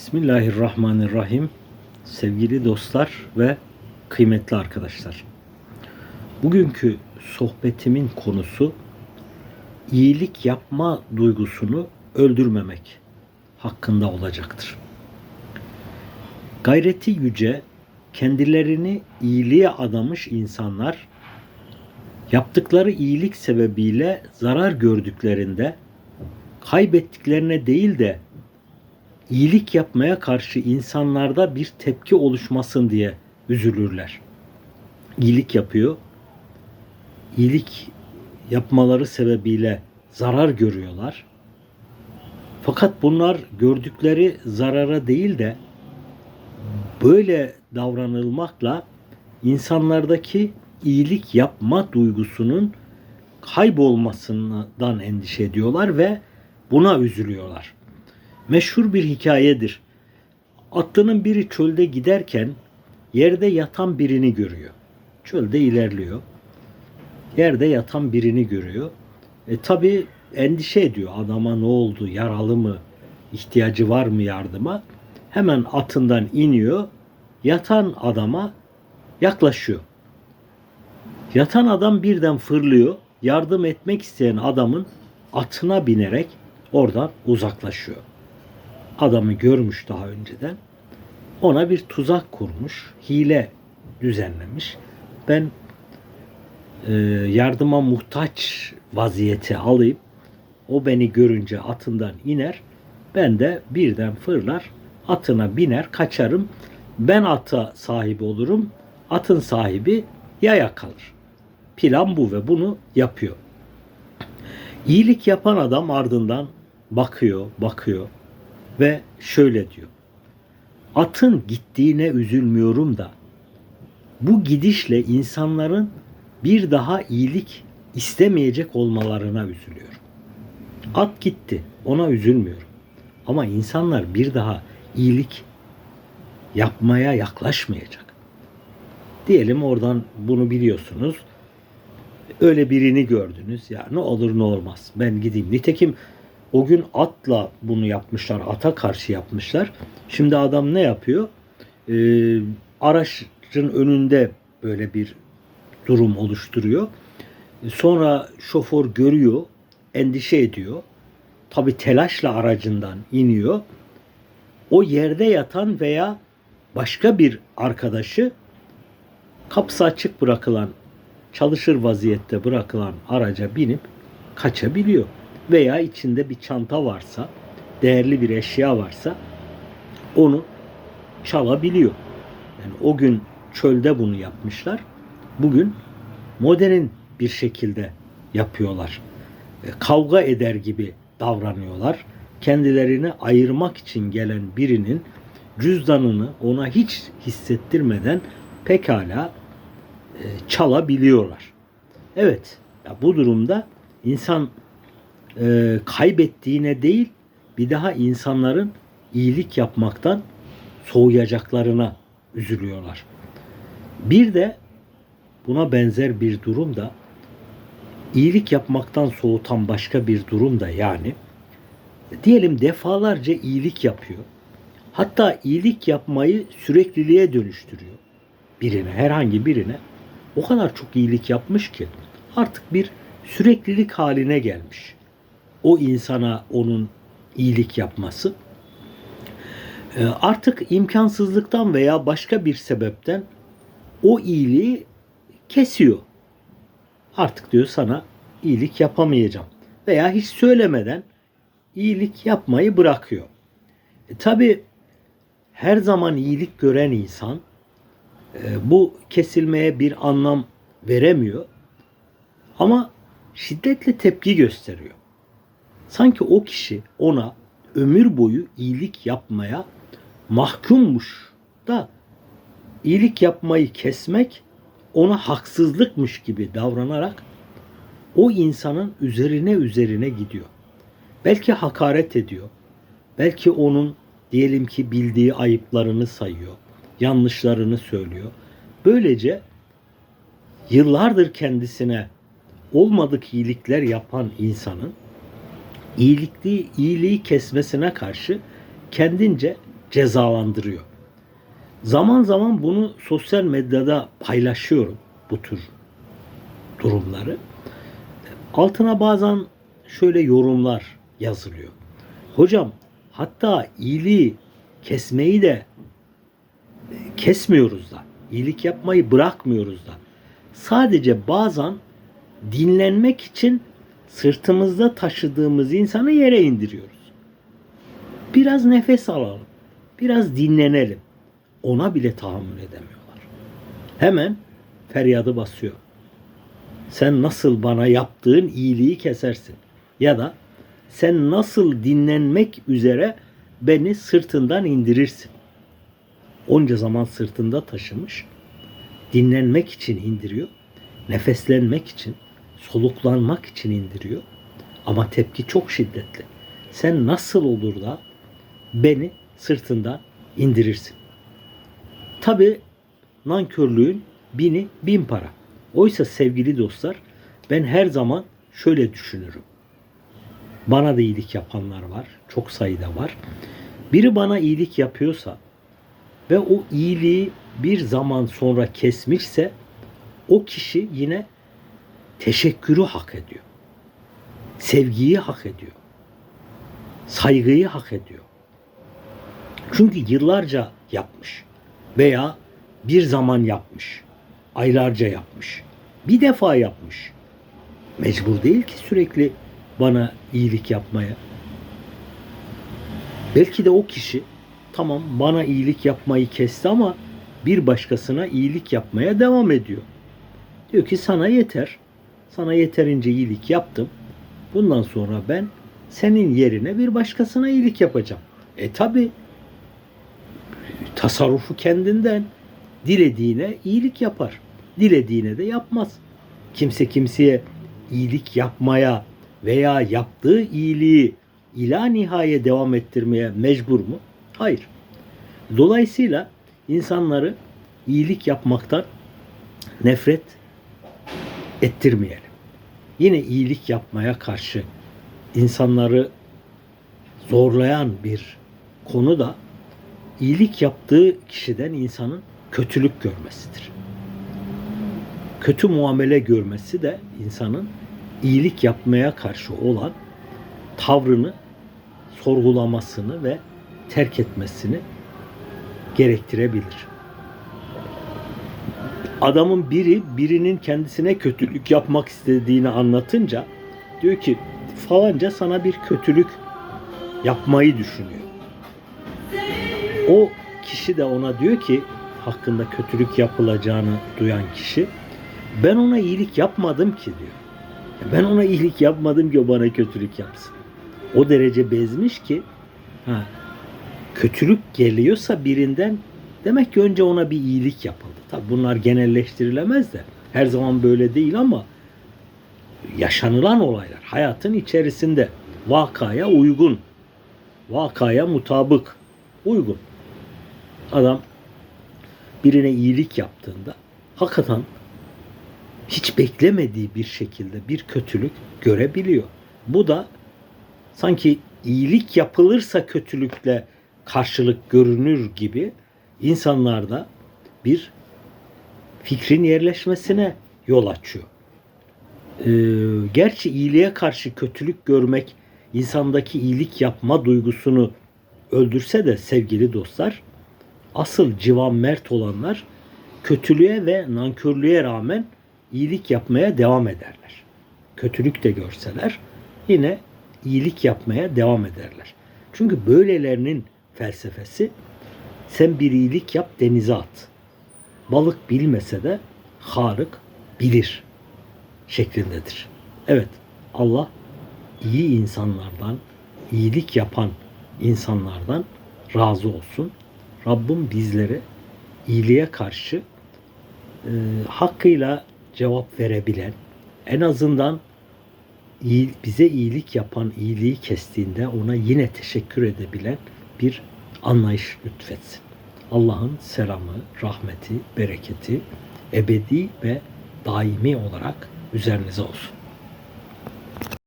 Bismillahirrahmanirrahim. Sevgili dostlar ve kıymetli arkadaşlar. Bugünkü sohbetimin konusu iyilik yapma duygusunu öldürmemek hakkında olacaktır. Gayreti yüce, kendilerini iyiliğe adamış insanlar yaptıkları iyilik sebebiyle zarar gördüklerinde kaybettiklerine değil de iyilik yapmaya karşı insanlarda bir tepki oluşmasın diye üzülürler. İyilik yapıyor. İyilik yapmaları sebebiyle zarar görüyorlar. Fakat bunlar gördükleri zarara değil de böyle davranılmakla insanlardaki iyilik yapma duygusunun kaybolmasından endişe ediyorlar ve buna üzülüyorlar meşhur bir hikayedir. Atlının biri çölde giderken yerde yatan birini görüyor. Çölde ilerliyor. Yerde yatan birini görüyor. E tabi endişe ediyor. Adama ne oldu? Yaralı mı? İhtiyacı var mı yardıma? Hemen atından iniyor. Yatan adama yaklaşıyor. Yatan adam birden fırlıyor. Yardım etmek isteyen adamın atına binerek oradan uzaklaşıyor adamı görmüş daha önceden. Ona bir tuzak kurmuş, hile düzenlemiş. Ben e, yardıma muhtaç vaziyeti alayım. O beni görünce atından iner. Ben de birden fırlar, atına biner, kaçarım. Ben ata sahibi olurum. Atın sahibi yaya kalır. Plan bu ve bunu yapıyor. İyilik yapan adam ardından bakıyor, bakıyor ve şöyle diyor. Atın gittiğine üzülmüyorum da bu gidişle insanların bir daha iyilik istemeyecek olmalarına üzülüyorum. At gitti, ona üzülmüyorum. Ama insanlar bir daha iyilik yapmaya yaklaşmayacak. Diyelim oradan bunu biliyorsunuz. Öyle birini gördünüz. Ya ne olur ne olmaz. Ben gideyim. Nitekim o gün atla bunu yapmışlar. Ata karşı yapmışlar. Şimdi adam ne yapıyor? Ee, araçın önünde böyle bir durum oluşturuyor. Sonra şoför görüyor, endişe ediyor. Tabi telaşla aracından iniyor. O yerde yatan veya başka bir arkadaşı kapısı açık bırakılan, çalışır vaziyette bırakılan araca binip kaçabiliyor veya içinde bir çanta varsa, değerli bir eşya varsa onu çalabiliyor. Yani o gün çölde bunu yapmışlar. Bugün modern bir şekilde yapıyorlar. Kavga eder gibi davranıyorlar. Kendilerini ayırmak için gelen birinin cüzdanını ona hiç hissettirmeden pekala e, çalabiliyorlar. Evet, ya bu durumda insan e, kaybettiğine değil bir daha insanların iyilik yapmaktan soğuyacaklarına üzülüyorlar. Bir de buna benzer bir durum da iyilik yapmaktan soğutan başka bir durum da yani diyelim defalarca iyilik yapıyor. Hatta iyilik yapmayı sürekliliğe dönüştürüyor. Birine, herhangi birine o kadar çok iyilik yapmış ki artık bir süreklilik haline gelmiş o insana onun iyilik yapması e, artık imkansızlıktan veya başka bir sebepten o iyiliği kesiyor. Artık diyor sana iyilik yapamayacağım. Veya hiç söylemeden iyilik yapmayı bırakıyor. E, Tabi her zaman iyilik gören insan e, bu kesilmeye bir anlam veremiyor. Ama şiddetle tepki gösteriyor. Sanki o kişi ona ömür boyu iyilik yapmaya mahkummuş da iyilik yapmayı kesmek ona haksızlıkmış gibi davranarak o insanın üzerine üzerine gidiyor. Belki hakaret ediyor. Belki onun diyelim ki bildiği ayıplarını sayıyor. Yanlışlarını söylüyor. Böylece yıllardır kendisine olmadık iyilikler yapan insanın iyilikli iyiliği kesmesine karşı kendince cezalandırıyor. Zaman zaman bunu sosyal medyada paylaşıyorum bu tür durumları. Altına bazen şöyle yorumlar yazılıyor. Hocam hatta iyiliği kesmeyi de kesmiyoruz da. İyilik yapmayı bırakmıyoruz da. Sadece bazen dinlenmek için sırtımızda taşıdığımız insanı yere indiriyoruz. Biraz nefes alalım. Biraz dinlenelim. Ona bile tahammül edemiyorlar. Hemen feryadı basıyor. Sen nasıl bana yaptığın iyiliği kesersin? Ya da sen nasıl dinlenmek üzere beni sırtından indirirsin? Onca zaman sırtında taşımış. Dinlenmek için indiriyor. Nefeslenmek için, soluklanmak için indiriyor. Ama tepki çok şiddetli. Sen nasıl olur da beni sırtından indirirsin? Tabi nankörlüğün bini bin para. Oysa sevgili dostlar ben her zaman şöyle düşünürüm. Bana da iyilik yapanlar var. Çok sayıda var. Biri bana iyilik yapıyorsa ve o iyiliği bir zaman sonra kesmişse o kişi yine teşekkürü hak ediyor. Sevgiyi hak ediyor. Saygıyı hak ediyor. Çünkü yıllarca yapmış veya bir zaman yapmış. Aylarca yapmış. Bir defa yapmış. Mecbur değil ki sürekli bana iyilik yapmaya. Belki de o kişi tamam bana iyilik yapmayı kesti ama bir başkasına iyilik yapmaya devam ediyor. Diyor ki sana yeter. Sana yeterince iyilik yaptım. Bundan sonra ben senin yerine bir başkasına iyilik yapacağım. E tabi tasarrufu kendinden dilediğine iyilik yapar. Dilediğine de yapmaz. Kimse kimseye iyilik yapmaya veya yaptığı iyiliği ila nihaye devam ettirmeye mecbur mu? Hayır. Dolayısıyla insanları iyilik yapmaktan nefret ettirmeyelim. Yine iyilik yapmaya karşı insanları zorlayan bir konu da iyilik yaptığı kişiden insanın kötülük görmesidir. Kötü muamele görmesi de insanın iyilik yapmaya karşı olan tavrını sorgulamasını ve terk etmesini gerektirebilir. Adamın biri birinin kendisine kötülük yapmak istediğini anlatınca diyor ki falanca sana bir kötülük yapmayı düşünüyor. O kişi de ona diyor ki hakkında kötülük yapılacağını duyan kişi ben ona iyilik yapmadım ki diyor. Ben ona iyilik yapmadım ki o bana kötülük yapsın. O derece bezmiş ki ha, kötülük geliyorsa birinden demek ki önce ona bir iyilik yapıldı. Tabi bunlar genelleştirilemez de her zaman böyle değil ama yaşanılan olaylar hayatın içerisinde vakaya uygun, vakaya mutabık uygun. Adam birine iyilik yaptığında hakikaten hiç beklemediği bir şekilde bir kötülük görebiliyor. Bu da sanki iyilik yapılırsa kötülükle karşılık görünür gibi insanlarda bir fikrin yerleşmesine yol açıyor. Ee, gerçi iyiliğe karşı kötülük görmek insandaki iyilik yapma duygusunu öldürse de sevgili dostlar asıl civan mert olanlar kötülüğe ve nankörlüğe rağmen iyilik yapmaya devam ederler. Kötülük de görseler yine iyilik yapmaya devam ederler. Çünkü böylelerinin felsefesi sen bir iyilik yap denize at. Balık bilmese de Harık bilir şeklindedir. Evet Allah iyi insanlardan, iyilik yapan insanlardan razı olsun. Rabbim bizlere iyiliğe karşı e, hakkıyla cevap verebilen, en azından iyi, bize iyilik yapan, iyiliği kestiğinde ona yine teşekkür edebilen bir anlayış lütfetsin. Allah'ın selamı, rahmeti, bereketi ebedi ve daimi olarak üzerinize olsun.